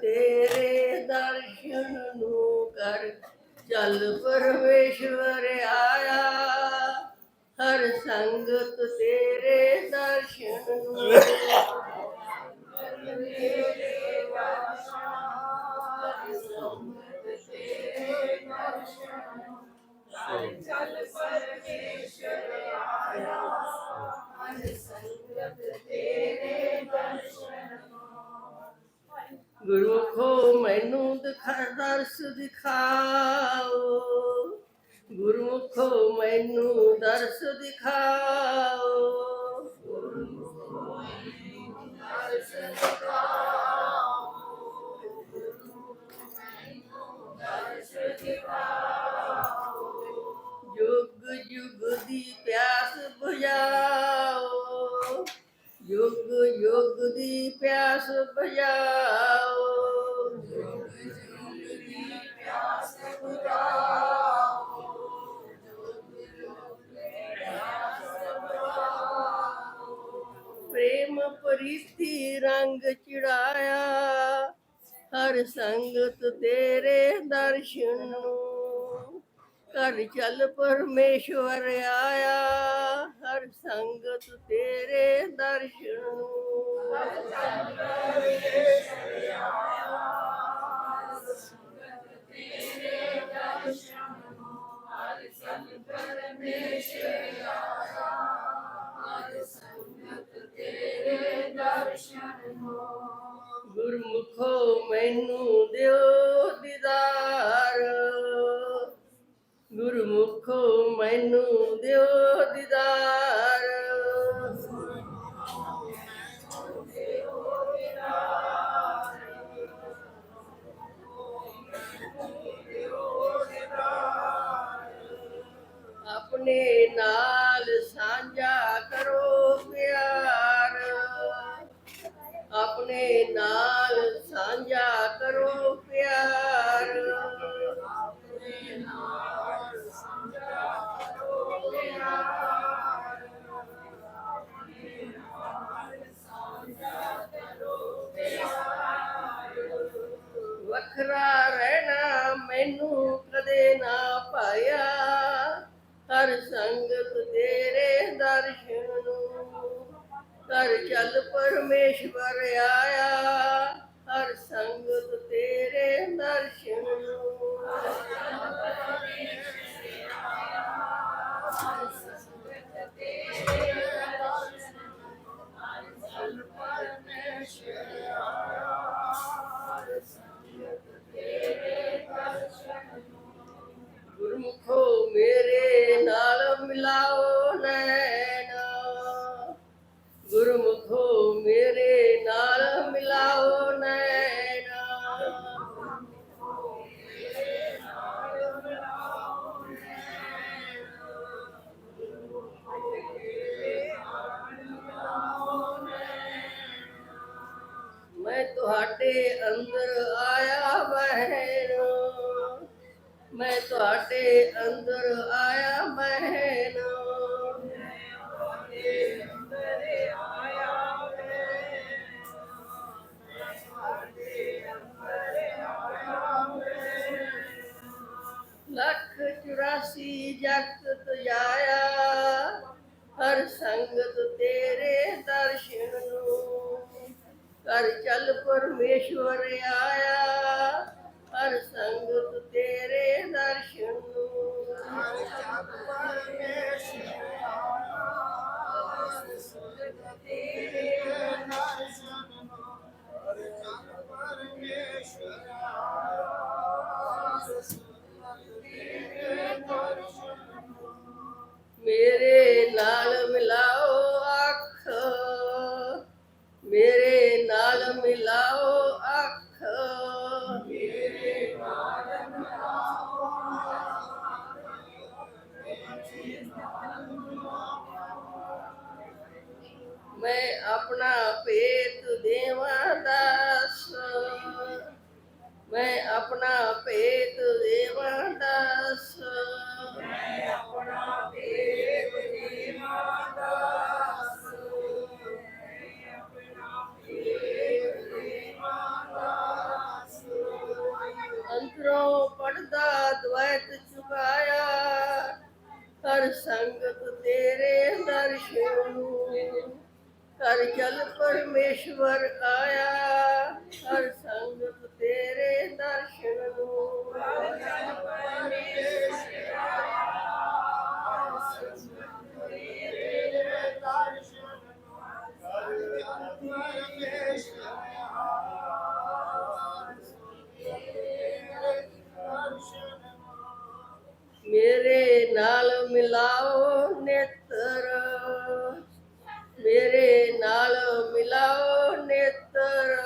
ਤੇਰੇ ਦਰਸ਼ਨ ਨੂੰ ਕਰ ਚੱਲ ਪਰਮੇਸ਼ਵਰ ਆਇਆ। ਹਰ ਸੰਗਤ ਤੇਰੇ ਦਰਸ਼ਨ ਨੂੰ ਗੁਰਮੁਖੋ ਮੈਨੂੰ ਦਿਖਾ ਦਰਸ ਦਿਖਾਓ। ਗੁਰਮੁਖੋ ਮੈਨੂੰ ਦਰਸ ਦਿਖਾਓ। ਯੁਗ ਯੁਗ ਦੀ ਪਿਆਸ ਬੁਝਾਓ। ਯੁਗ ਯੁਗ ਦੀ ਪਿਆਸ ਬੁਝਾਓ। ਪ੍ਰੀਤੀ ਰੰਗ ਚੜਾਇਆ। ਹਰ ਸੰਗਤ ਤੇਰੇ ਦਰਸ਼ਨ ਨੂੰ। ਕਰ ਚੱਲ ਪਰਮੇਸ਼ਵਰ ਆਇਆ। ਹਰ ਸੰਗਤ ਤੇਰੇ ਦਰਸ਼ਨ ਨੂੰ। ਮੈਨੂੰ ਦਿਓ ਤੇਰੇ ਦਰਸ਼ਨ ਨੂੰ ਕਰ ਚੱਲ ਪਰਮੇਸ਼ਵਰ ਆਇਆ। ਹਰ ਸੰਗਤ ਤੇਰੇ ਦਰਸ਼ਨ ਨੂੰ ਆਇਆ ਮੈਂ ਤੁਹਾਡੇ ਅੰਦਰ ਆਇਆ ਬਹਿਣ ਲੱਖ 84 ਜਗਤ ਤੁਜਾਇਆ ਹਰ ਸੰਗਤ ਤੇਰੇ ਦਰਸ਼ਨ ਨੂੰ। ਕਰ ਚੱਲ ਪਰਮੇਸ਼ਵਰ ਆਇਆ। ਹਰ ਸੰਗਤ ਆਪਣਾ ਭੇਤ ਦੇਵਾ ਦਾਸ। ਮੈਂ ਆਪਣਾ ਭੇਤ ਦੇਵਾਂ ਮੇਰੇ ਨਾਲ ਮਿਲਾਓ ਨੇਤਰ ਮੇਰੇ ਨਾਲ ਮਿਲਾਓ ਨੇਤਰ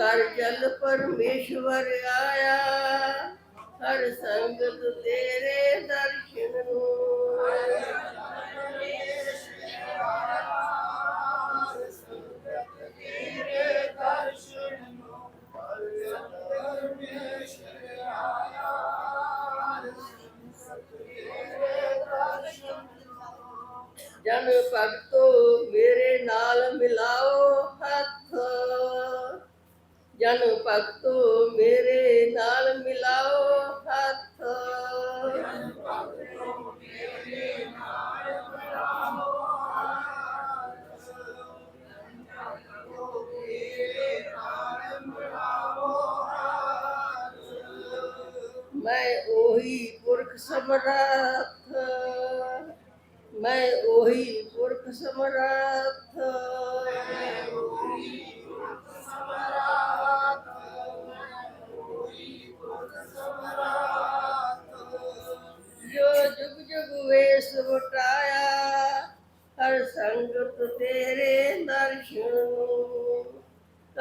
ਕਰ ਜਲ ਪਰਮੇਸ਼ਵਰ ਆਇਆ। ਹਰ ਸੰਗਤ ਤੇਰੇ ਦਰਸ਼ਨ ਨੂੰ। ਜਨ ਭਗਤੋ ਮੇਰੇ ਨਾਲ ਮਿਲਾਓ ਹੱਥ। ਜਨ ਭਗਤੋ ਮੇਰੇ ਨਾਲ ਮਿਲਾਓ ਹੱਥ। ਮੈਂ ਉਹੀ ਪੁਰਖ ਸਮਰੱਥ। ਮੈਂ ਉਹੀ ਪੁਰਖ ਸਮਰੱਥ।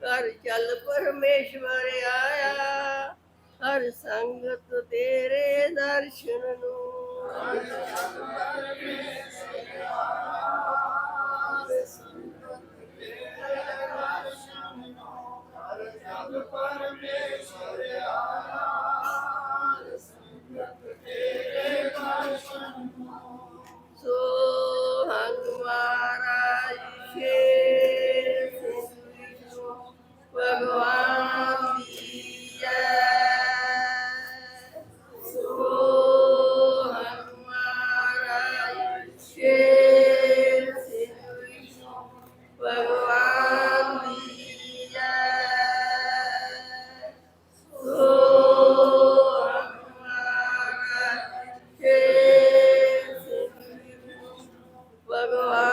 ਕਰ ਚੱਲ ਪਰਮੇਸ਼ਵਰ ਆਇਆ। ਹਰ ਸੰਗਤ ਤੇਰੇ ਦਰਸ਼ਨ ਨੂੰ ਕਰ ਚੱਲ ਪਰਮੇਸ਼ਵਰ ਆਇਆ ਹਰ ਸੰਗਤ ਤੇਰੇ ਦਰਸ਼ਨ ਨੂੰ ਪਰਮੇਸ਼ਵਰ ਆ ಭಗವಾ